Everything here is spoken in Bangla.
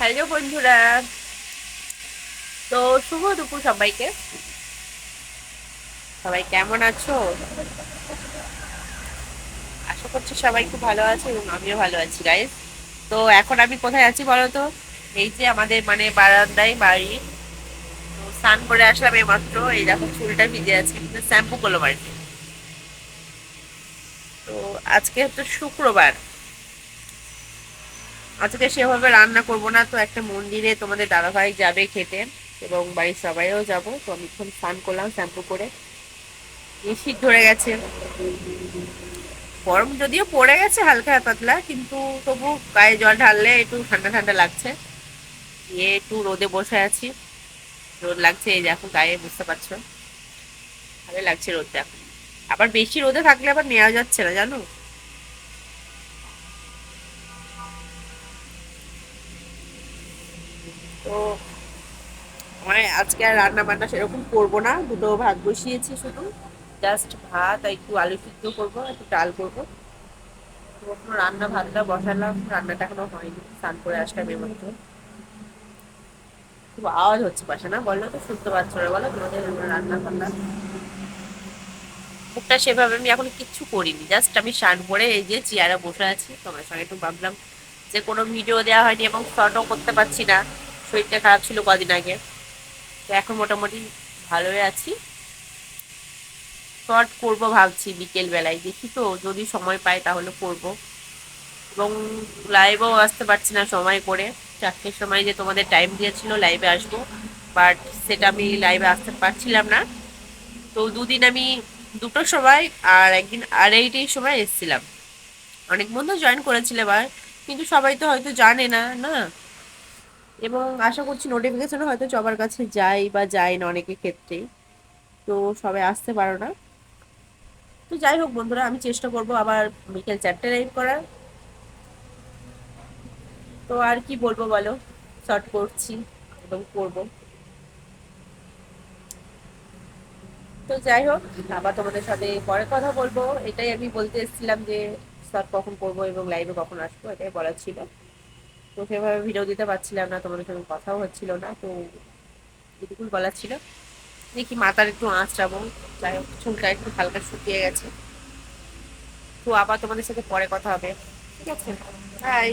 হ্যালো বন্ধুরা। তো শুভ দুপুর সবাইকে। সবাই কেমন আছো? আশা করছি সবাই খুব ভালো আছে এবং আমিও ভালো আছি গাইস তো এখন আমি কোথায় আছি বলো তো এই যে আমাদের মানে বারান্দায় বাড়ি। তো স্নান করে আসলাম এই মাত্র এই দেখো চুলটা ভিজে আছে, কিন্তু শ্যাম্পু করল বাড়িতে তো আজকে তো শুক্রবার। আজকে সেভাবে রান্না করব না, তো একটা মন্দিরে তোমাদের দাদাভাই যাবে খেতে এবং বাড়ির সবাইও যাব। তো আমি এখন স্নান করলাম শ্যাম্পু করে। শীত ধরে গেছে। গরম যদিও পড়ে গেছে হালকা পাতলা, কিন্তু তবু গায়ে জল ঢাললে একটু ঠান্ডা ঠান্ডা লাগছে। দিয়ে একটু রোদে বসে আছি। রোদ লাগছে, এই দেখো গায়ে, বুঝতে পারছ? ভালো লাগছে রোদটা। আবার বেশি রোদে থাকলে আবার নেওয়া যাচ্ছে না, জানো? তো মানে আজকে আর রান্না বান্না সেরকম করব না। দুটো ভাত বসিয়েছি শুধু। জাস্ট ভাত আর একটু আলু সিদ্ধ করব, একটু ডাল করব। তো এখনও রান্না ভাতটা বসালাম। রান্নাটা এখনও হয়নি। স্নান করে আসলাম মধ্যে খুব আওয়াজ হচ্ছে পাশে, না? বলল তো, শুনতে পাচ্ছ না বলো? তোমাদের রান্না বান্না মুখটা সেভাবে আমি এখন কিচ্ছু করিনি। জাস্ট আমি স্নান করে এই যে চেয়ারে বসে আছি। তোমার সঙ্গে একটু ভাবলাম যে কোনো ভিডিও দেওয়া হয়নি এবং শর্টও করতে পারছি না। শরীরটা খারাপ ছিল কদিন আগে। তো এখন মোটামুটি ভালোই আছি। শর্ট করব ভাবছি বিকেল বেলায়। দেখি তো, যদি সময় পাই তাহলে করব। এবং লাইভেও আসতে পারছি না সময় করে। চারটের সময় যে তোমাদের টাইম দিয়েছিল লাইভে আসব। বাট সেটা আমি লাইভে আসতে পারছিলাম না। তো দুদিন আমি দুটোর সময় আর একদিন আড়াইটের সময় এসেছিলাম। অনেক বন্ধু জয়েন করেছিল এবার। কিন্তু সবাই তো হয়তো জানে না না? এবং আশা করছি নোটিফিকেশন হয়তো সবার কাছে যায় বা যায় না অনেকের ক্ষেত্রেই। তো সবাই আসতে পারো না। তো যাই হোক বন্ধুরা, আমি চেষ্টা করব আবার বিকেল চারটে লাইভ করার। তো আর কি বলব বলো? শর্ট করছি এবং করব। তো যাই হোক, আবার তোমাদের সাথে পরে কথা বলব। এটাই আমি বলতে এসেছিলাম যে শর্ট কখন করব এবং লাইভে কখন আসব, এটাই বলার ছিল। তো সেভাবে ভিডিও দিতে পারছিলাম না, তোমাদের সঙ্গে কথাও হচ্ছিল না, তো এটুকুই বলার ছিল। দেখি মাথার একটু আঁচড়াবো যাই হোক, চুলটা একটু হালকা শুকিয়ে গেছে। তো আবার তোমাদের সাথে পরে কথা হবে, ঠিক আছে? বাই